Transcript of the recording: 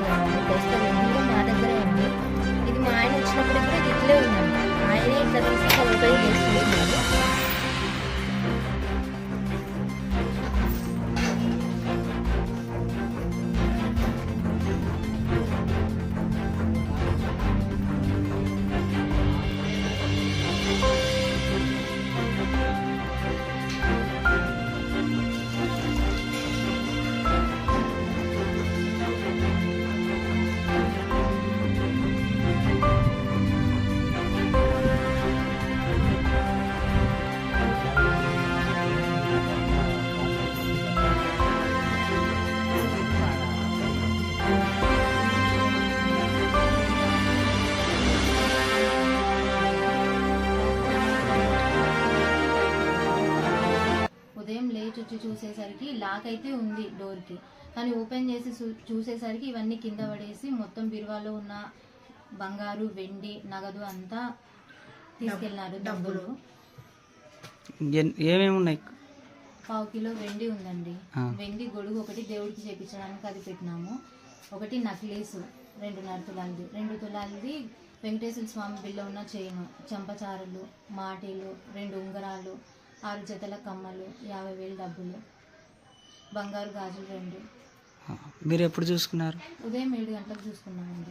తీసుకురావాలి మా దగ్గరే ఉంది ఇది మా ఆయన వచ్చినప్పుడు కూడా ఇట్లే ఉందండి. ఆయనే ఇట్లా తీసి కొనుగోలు వచ్చి చూసేసరికి లాక్ అయితే ఉంది డోర్కి. కానీ ఓపెన్ చేసి చూ- చూసేసరికి ఇవన్నీ కింద పడేసి మొత్తం బిరువాలో ఉన్న బంగారు వెండి నగదు అంతా తీసుకెళ్ళినారు డబ్బులు. ఏమేమి ఉన్నాయి? పావు కిలో వెండి ఉందండి. వెండి గొడుగు ఒకటి దేవుడికి చేపించడానికి అది పెట్టినాము. ఒకటి నక్లీసు రెండున్నర తులాలది. రెండు తులాలది వెంకటేశ్వర స్వామి బిల్ల ఉన్న చైను చంపచారులు మాటీలు రెండు ఉంగరాలు ఆరు జతల కమ్మలు యాభై వేలు డబ్బులు బంగారు గాజులు రెండు. మీరు ఎప్పుడు చూసుకున్నారు? ఉదయం ఏడు గంటలకు చూసుకున్నామండి.